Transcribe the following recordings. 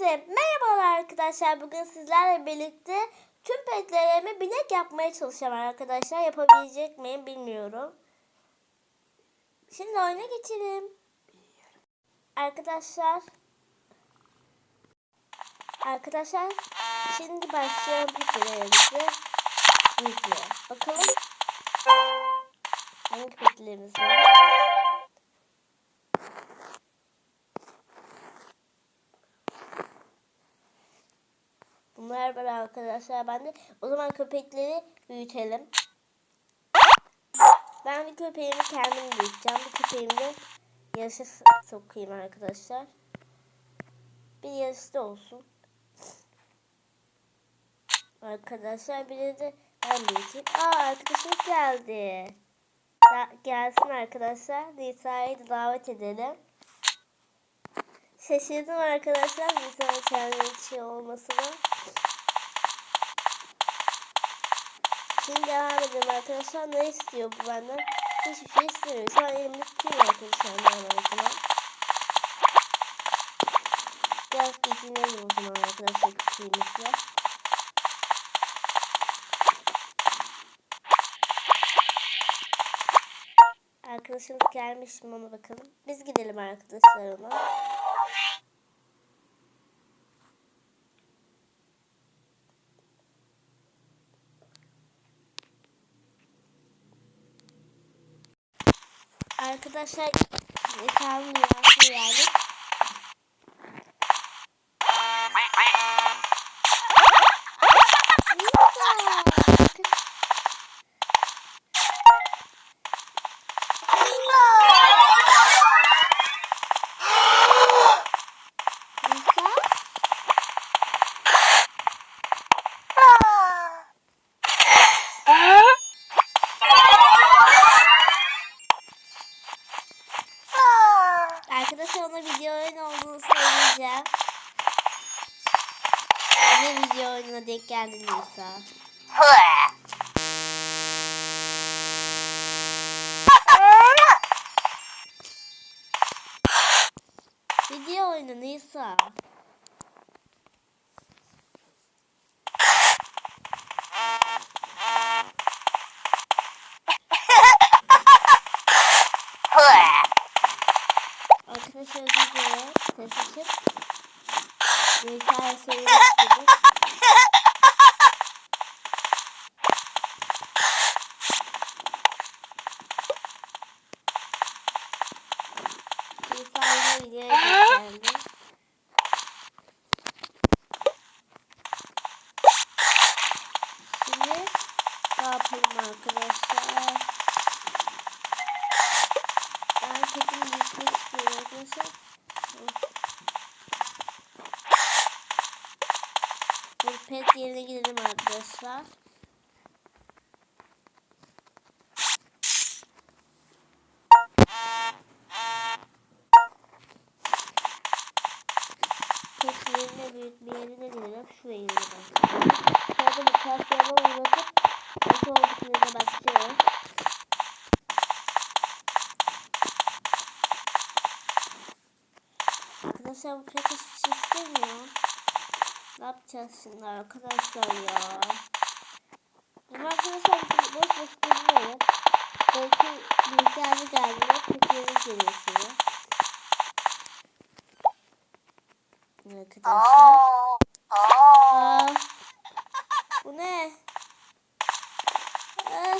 Herkese merhabalar arkadaşlar. Bugün sizlerle birlikte tüm petlerime bilek yapmaya çalışacağım arkadaşlar. Yapabilecek miyim bilmiyorum. Şimdi oyuna geçelim. Arkadaşlar. Arkadaşlar şimdi başlıyorum petlerimizi. Bakalım hangi petlerimiz var. Var arkadaşlar. Ben de o zaman köpekleri büyütelim. Ben bir köpeğimi kendim büyüteceğim. Bir köpeğimi de yarışa sokayım arkadaşlar. Bir yarışta olsun. Arkadaşlar bir de ben büyüteyim. Aa arkadaşımız geldi. Gelsin arkadaşlar. Nisa'yı da davet edelim. Şaşırdım arkadaşlar Nisa'nın kendi şey olmasına. Şimdi devam edelim arkadaşlar. Ne istiyor bu benden? Hiçbir şey istemiyor. Şu an elimde tutuyor arkadaşlar. Ben o zaman. Biraz geçinelim o zaman arkadaşlar küçüğümüzle. Arkadaşımız gelmiş mi ona bakalım. Biz gidelim arkadaşlar ona. Arkadaşlar hesabım dünyasına geldik. Video oyununa denk geldin Nisa? Video oyunu Nisa. Geldi. Şimdi ne yapalım arkadaşlar? Ben petimi gitmek istiyorum arkadaşlar. Hadi pet yerine gidelim arkadaşlar. Pet yerine büyütme yerine gidelim. Şuraya gidelim arkadaşlar. Sonra mutasyona uğratıp nasıl olduklarına bakacağız. Arkadaşlar bu pek hiçbir şey istemiyor. Şimdi arkadaşlar ya? Ama arkadaşlar boş boş geziyorum. Belki bilgisayarı gelmiyor. Kötüye geliyorsunuz. Arkadaşlar. Aa, bu ne? Aa,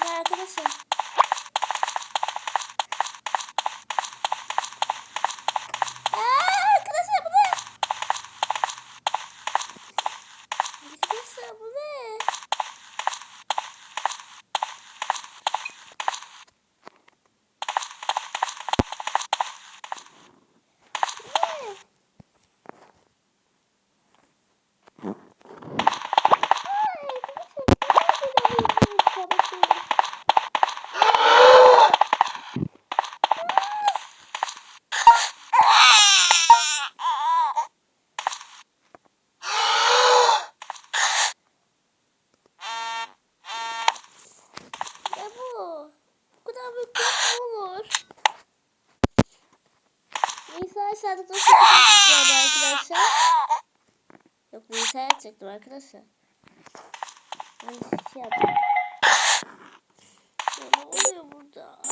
bu ne arkadaşlar? Aa, arkadaşlar bu ne? Arkadaşlar bu ne? Bu ne? sakızı çıktı arkadaşlar. Yok bilgisayar çıktım arkadaşlar. Ben şey yapayım. Ya ne oluyor burada?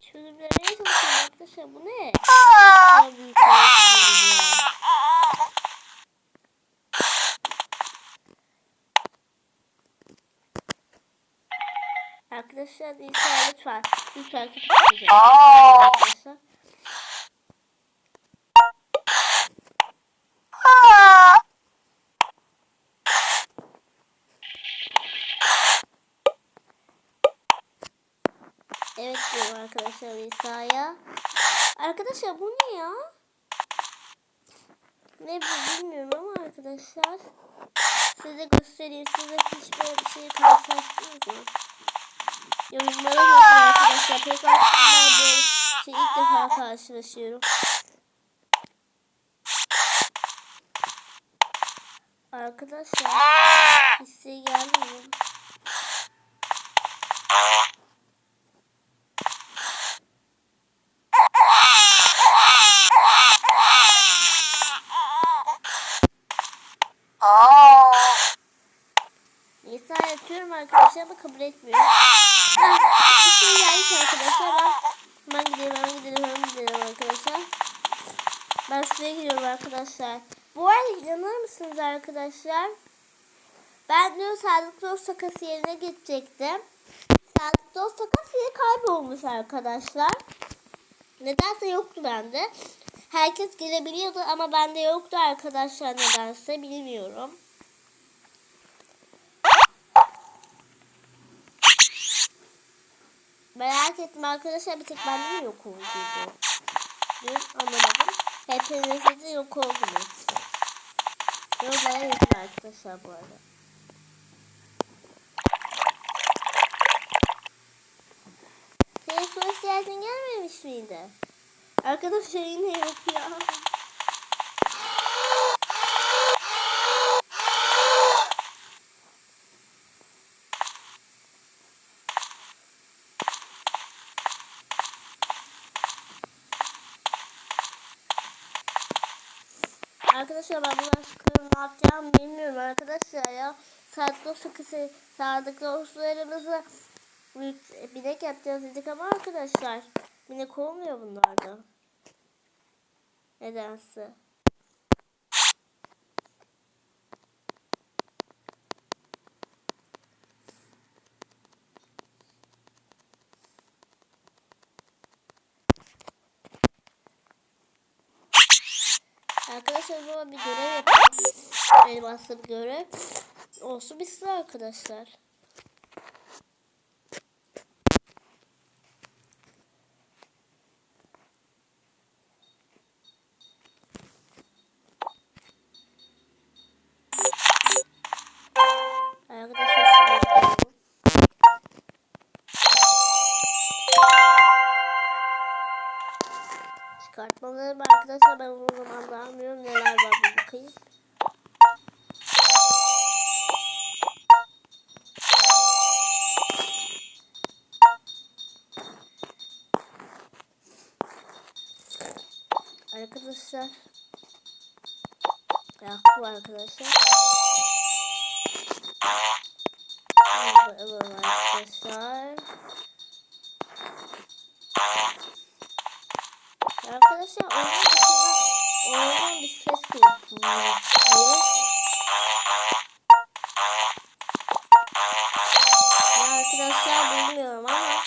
Çözümlemeye çalışıyorum arkadaşlar. Bu ne? Ya büyük olsun ya. Arkadaşlar lütfen lütfen lütfen kapatmayacağım. Arkadaşlar. Evet diyorum arkadaşlar İsa'ya. Arkadaşlar bu ne ya? Ne bu bilmiyorum ama arkadaşlar. Size göstereyim. Size hiç böyle bir şey karşılaştınız mı? Yorumlara yazın arkadaşlar. Pek aslında böyle şey ilk defa karşılaşıyorum. Arkadaşlar hissi gelmiyor. Nisa yatıyorum arkadaşlar ama kabul etmiyor. Ha, Hissi gelmiş arkadaşlar. Ben hemen gidelim hemen gidelim hemen gidelim arkadaşlar. Ben şuraya gidiyorum arkadaşlar. Bu arada inanır mısınız arkadaşlar? Ben dün Sadık Dost takası yerine gidecektim. Sadık Dost takası yeri kaybolmuş arkadaşlar. Nedense yoktu bende. Herkes gelebiliyordu ama bende yoktu arkadaşlar nedense bilmiyorum. Merak ettim arkadaşlar bir tek bende mi yok oldu? Anlamadım. Hepinizde de yok oldunuz. Yorumlara yazın arkadaşlar bu arada. Senin ihtiyacın gelmemiş miydi? Arkadaşlar yine yok ya. Arkadaşlar ben bundan sonra ne yapacağımı bilmiyorum arkadaşlar ya. Sadık sıkısı, sadık dostlarımızı binek yapacağız dedik ama arkadaşlar binek olmuyor bunlarda. Nedense. Arkadaşlar zaman bir görev yapalım. Benim aslında bir görev. Olsun bitsin. Arkadaşlar arkadaşlar ben o zaman da almıyorum neler var bir bakayım. Arkadaşlar. Ya bu arkadaşlar. Evet arkadaşlar Arkadaşlar onun dışında oyundan bir ses. Ya arkadaşlar bilmiyorum ama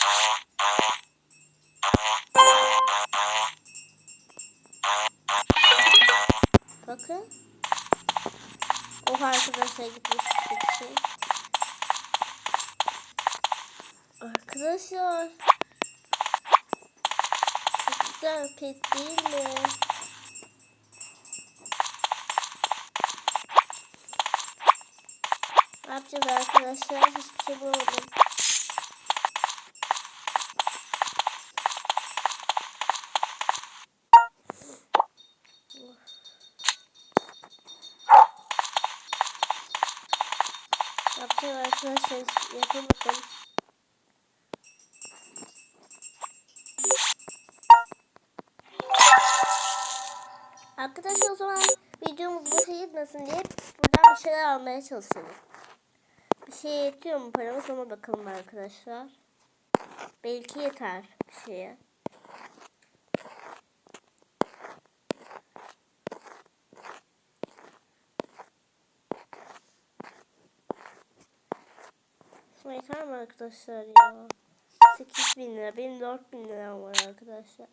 Bakın. Oh arkadaşlar gitmiş bir şey. Arkadaşlar. Güzel pet değil mi? Ne yapacağız arkadaşlar? Hiçbir şey bulamadım. Yapacağız Arkadaşlar yapın zaman videomuz boşa gitmesin diye buradan bir şeyler almaya çalışalım. Bir şey yetiyor mu paramız ona bakalım arkadaşlar. Belki yeter bir şeye. Şuna yeter mi arkadaşlar ya? 8 bin lira. Benim 4 bin liram var arkadaşlar.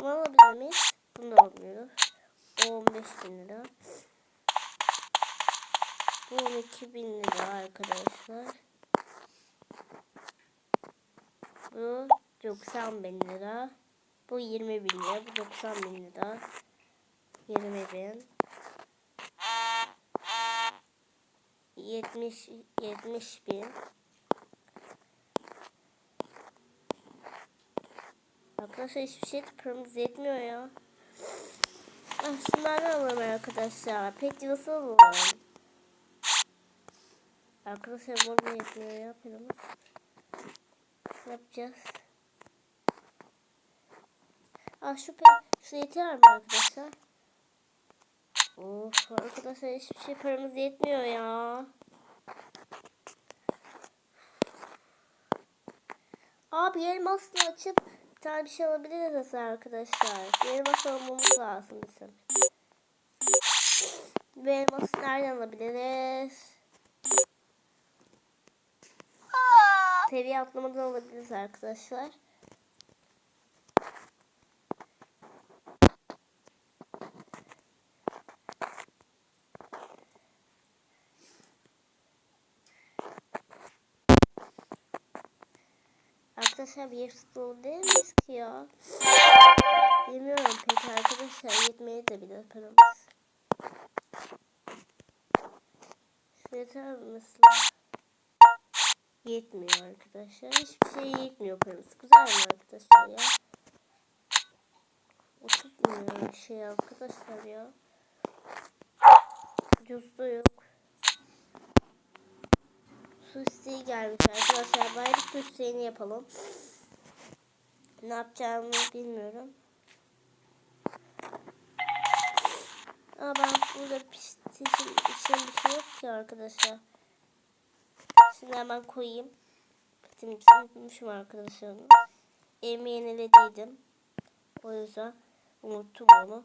Bunu alabilir? Bunu da almıyoruz. O 15 bin lira. Bu 12 bin lira arkadaşlar. Bu 90 bin lira. Bu 20 bin lira. Bu 90 bin lira. 20 bin. 70 70 bin. Arkadaşlar hiçbir şey paramız yetmiyor ya. Ah, şunlardan alalım arkadaşlar. Pet yuvası alalım. Arkadaşlar burada yetmiyor ya. Ne yapacağız? Ah şu pet, şu yeter mi arkadaşlar? Of arkadaşlar hiçbir şey paramız yetmiyor ya. Abi elmasla açıp bir tane bir şey alabiliriz aslında arkadaşlar. Bir elmas almamız lazım bizim. Bir elması nereden alabiliriz? Seviye atlamadan alabiliriz arkadaşlar. Arkadaşlar bir dolu değil ki ya? Bilmiyorum pek arkadaşlar yetmeye de bilir paramız. Yeter mi mesela? Yetmiyor arkadaşlar. Hiçbir şey yetmiyor paramız. Güzel mi arkadaşlar ya? Oturtmuyor şey arkadaşlar ya. Ucuzda yok. Su isteği gelmiş arkadaşlar. Bari su isteğini yapalım. Ne yapacağımı bilmiyorum. Ama ben burada piştiğim için bir şey yok ki arkadaşlar. Şimdi hemen koyayım. Pitim unutmuşum arkadaşlar. Elimi yenilediydim. O yüzden unuttum onu.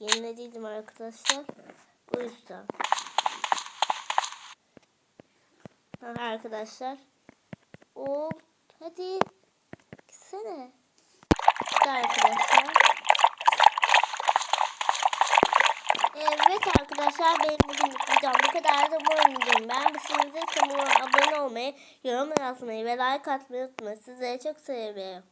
Yenilediydim arkadaşlar. Bu yüzden. Ha, arkadaşlar. O hadi gitsene. Hadi arkadaşlar. Evet arkadaşlar benim bugün videom bu kadar da umarım videomu beğenmişsinizdir. Kanalıma abone olmayı, yorum yazmayı ve like atmayı unutmayın. Sizleri çok seviyorum.